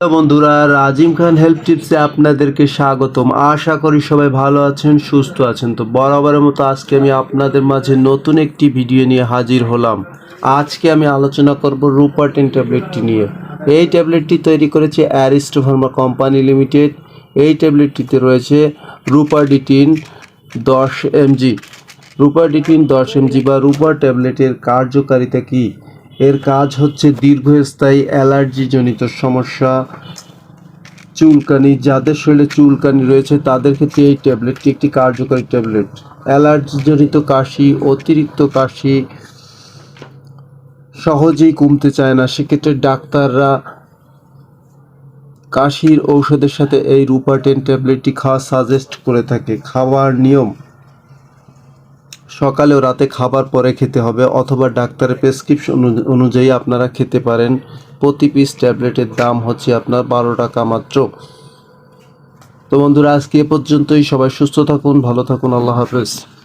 বন্ধুরা, রাজিম খান হেল্প টিপসে আপনাদেরকে স্বাগতম। আশা করি সবাই ভালো আছেন, সুস্থ আছেন। তো বরাবরের মতো আজকে আমি আপনাদের মাঝে নতুন একটি ভিডিও নিয়ে হাজির হলাম। আজকে আমি আলোচনা করব রুপার্টেন ট্যাবলেটটি নিয়ে। এই ট্যাবলেটটি তৈরি করেছে অ্যারিস্টো ফার্মা কোম্পানি লিমিটেড। এই ট্যাবলেটটিতে রয়েছে রুপারডিটিন দশ এমজি। রুপারডিটিন দশ এমজি বা রুপার ট্যাবলেটের কার্যকারিতা কী? এর কাজ হচ্ছে দীর্ঘস্থায়ী অ্যালার্জিজনিত সমস্যা, চুলকানি, যাদের শরীরে চুলকানি রয়েছে, তাদের ক্ষেত্রে এই ট্যাবলেটটি একটি কার্যকরী ট্যাবলেট। অ্যালার্জিজনিত কাশি, অতিরিক্ত কাশি সহজেই কমতে চায় না। সেক্ষেত্রে ডাক্তাররা কাশির ঔষধের সাথে এই রুপাটেন ট্যাবলেটটি খাওয়া সাজেস্ট করে থাকে। খাওয়ার নিয়ম সকালে ও রাতে খাবার পরে খেতে হবে অথবা ডাক্তারের প্রেসক্রিপশন অনুযায়ী আপনারা খেতে পারেন। প্রতি পিস ট্যাবলেটের দাম হচ্ছে আপনার বারো টাকা মাত্র। তো বন্ধুরা, আজকে এ পর্যন্তই। সবাই সুস্থ থাকুন, ভালো থাকুন। আল্লাহ হাফেজ।